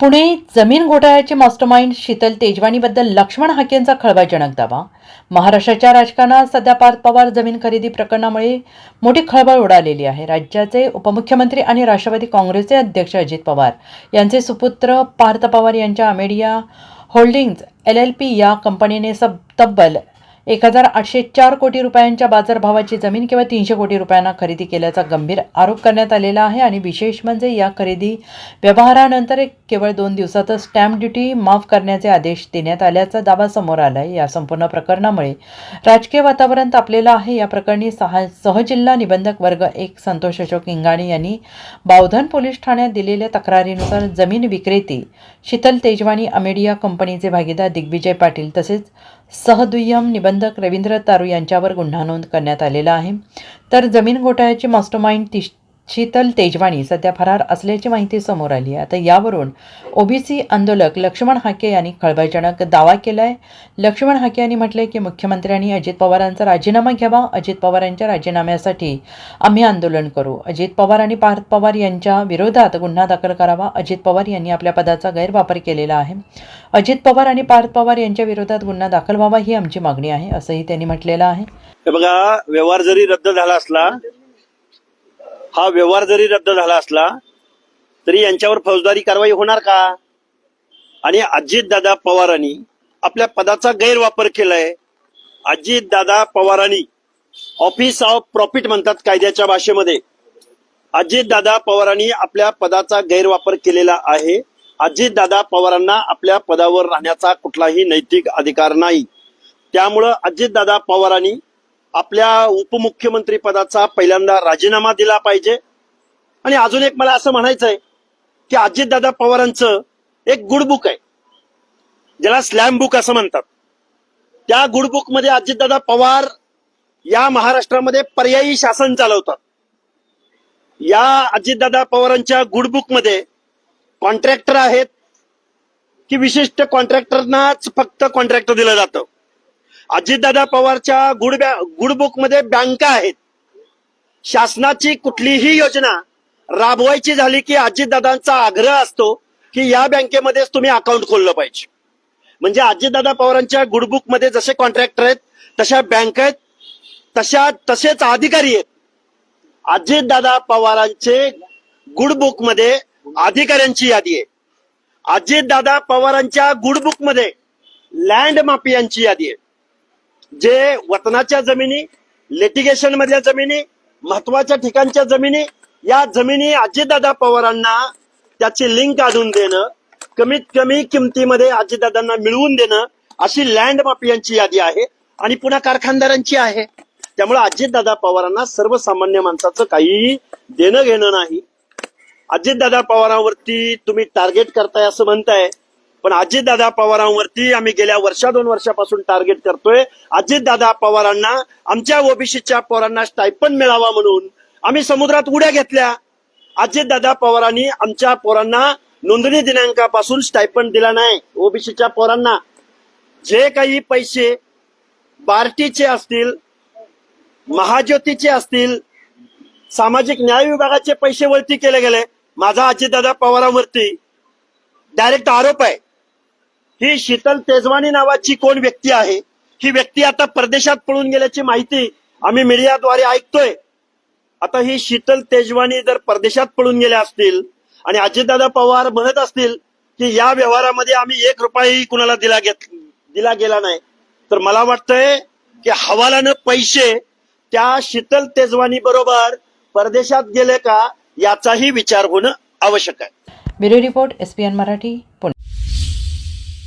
पुणे जमीन घोटाळ्याचे मास्टरमाइंड शीतल तेजवानीबद्दल लक्ष्मण हाकेंचा खळबळजनक दावा. महाराष्ट्राच्या राजकारणात सध्या पार्थ पवार जमीन खरेदी प्रकरणामुळे मोठी खळबळ उडालेली आहे. राज्याचे उपमुख्यमंत्री आणि राष्ट्रवादी काँग्रेसचे अध्यक्ष अजित पवार यांचे सुपुत्र पार्थ पवार यांच्या Amadea holdings L L P या कंपनीने सब तब्बल एक हजार आठशे चार कोटी रुपयांच्या बाजारभावाची जमीन केवळ तीनशे कोटी रुपयांना खरेदी केल्याचा गंभीर आरोप करण्यात आलेला आहे आणि विशेष म्हणजे या खरेदी व्यवहारानंतर एक केवळ दोन दिवसातच स्टॅम्प ड्युटी माफ करण्याचे आदेश देण्यात आल्याचा दावा समोर आला आहे या संपूर्ण प्रकरणामुळे राजकीय वातावरण तापलेलं आहे. या प्रकरणी सहा सहजिल्हा निबंधक वर्ग एक संतोष अशोक इंगाणी यांनी बावधन पोलीस ठाण्यात दिलेल्या तक्रारीनुसार जमीन विक्रेती शीतल तेजवाणी अमेडिया कंपनीचे भागीदार दिग्विजय पाटील तसेच सहदुय्यम निबंधक रवींद्र तारू यांच्यावर गुन्हा नोंद करण्यात आलेला आहे. तर जमीन घोटाळ्याची मास्टरमाइंड ती शीतल तेजवाणी सध्या फरार असल्याची माहिती समोर आली आहे. आता यावरून ओबीसी आंदोलक लक्ष्मण हाके यांनी खळबळजनक दावा केला आहे लक्ष्मण हाके यांनी म्हटले की मुख्यमंत्र्यांनी अजित पवारांचा राजीनामा घ्यावा. अजित पवार यांच्या राजीनाम्यासाठी आम्ही आंदोलन करू. अजित पवार आणि पार्थ पवार यांच्या विरोधात गुन्हा दाखल करावा. अजित पवार यांनी आपल्या पदाचा गैरवापर केलेला आहे. अजित पवार आणि पार्थ पवार यांच्या विरोधात गुन्हा दाखल व्हावा ही आमची मागणी आहे असंही त्यांनी म्हटलेलं आहे. बघा व्यवहार जरी रद्द झाला असला हा व्यवहार जरी रद्द झाला असला तरी यांच्यावर फौजदारी कारवाई होणार का? आणि अजितदादा पवारांनी आपल्या पदाचा गैरवापर केलाय. अजितदादा पवारांनी ऑफिस ऑफ प्रॉफिट म्हणतात कायद्याच्या भाषेमध्ये. अजितदादा पवारांनी आपल्या पदाचा गैरवापर केलेला आहे. अजितदादा पवारांना आपल्या पदावर राहण्याचा कुठलाही नैतिक अधिकार नाही. त्यामुळं अजितदादा पवारांनी आपल्या उपमुख्यमंत्री पदाचा पहिल्यांदा राजीनामा दिला पाहिजे. आणि अजून एक मला असं म्हणायचं आहे की अजितदादा पवारांचं एक गुडबुक आहे. ज्याला स्लॅम बुक असं म्हणतात. त्या गुडबुकमध्ये अजितदादा पवार या महाराष्ट्रामध्ये पर्यायी शासन चालवतात. या अजितदादा पवारांच्या गुडबुकमध्ये कॉन्ट्रॅक्टर आहेत की विशिष्ट कॉन्ट्रॅक्टरनाच फक्त कॉन्ट्रॅक्टर दिलं जातं. अजितदादा पवारच्या गुड गुडबुकमध्ये बँका आहेत. शासनाची कुठलीही योजना राबवायची झाली की अजितदादांचा आग्रह असतो की या बँकेमध्येच तुम्ही अकाउंट खोललं पाहिजे. म्हणजे अजितदादा पवारांच्या गुडबुकमध्ये जसे कॉन्ट्रॅक्टर आहेत तशा बँक आहेत तशा तसेच अधिकारी आहेत. अजितदादा पवारांचे गुडबुकमध्ये अधिकाऱ्यांची यादी आहे. अजितदादा पवारांच्या गुडबुकमध्ये लँड माफियांची यादी आहे. जे वतनाच्या जमिनी लिटिगेशन मधल्या जमिनी महत्त्वाच्या ठिकाणच्या जमिनी या जमिनी अजितदादा पवारांना त्याची लिंक आणून देणं कमीत कमी किमतीमध्ये अजितदादांना मिळवून देणं अशी लँड माफियांची यादी आहे आणि पुन्हा कारखानदारांची आहे. त्यामुळे अजितदादा पवारांना सर्वसामान्य माणसाचं काही देणं घेणं नाही. अजितदादा पवारांवरती तुम्ही टार्गेट करताय असं म्हणताय पण अजितदादा पवारांवरती आम्ही गेल्या वर्षा दोन वर्षापासून टार्गेट करतोय. अजितदादा पवारांना आमच्या ओबीसीच्या पोरांना स्टायपन मिळावा म्हणून आम्ही समुद्रात उड्या घेतल्या. अजितदादा पवारांनी आमच्या पोरांना नोंदणी दिनांकापासून स्टायपन दिला नाही ओबीसीच्या पोरांना. जे काही पैसे बार्टीचे असतील महाज्योतीचे असतील सामाजिक न्याय विभागाचे पैसे वळती केले गेले. माझा अजितदादा पवारांवरती डायरेक्ट आरोप आहे. ही शीतल तेजवानी नावाची कोण व्यक्ती आहे? ही व्यक्ती आता परदेशात पळून गेल्याची माहिती आम्ही मीडियाद्वारे ऐकतोय. आता ही शीतल तेजवानी जर परदेशात पळून गेल्या असतील आणि अजितदादा पवार म्हणत असतील की या व्यवहारामध्ये आम्ही एक रुपयाही कुणाला दिला घेत दिला गेला नाही तर मला वाटतंय की हवालानं पैसे त्या शीतल तेजवानी बरोबर परदेशात गेले का याचाही विचार होणं आवश्यक आहे. Bureau report S Marathi.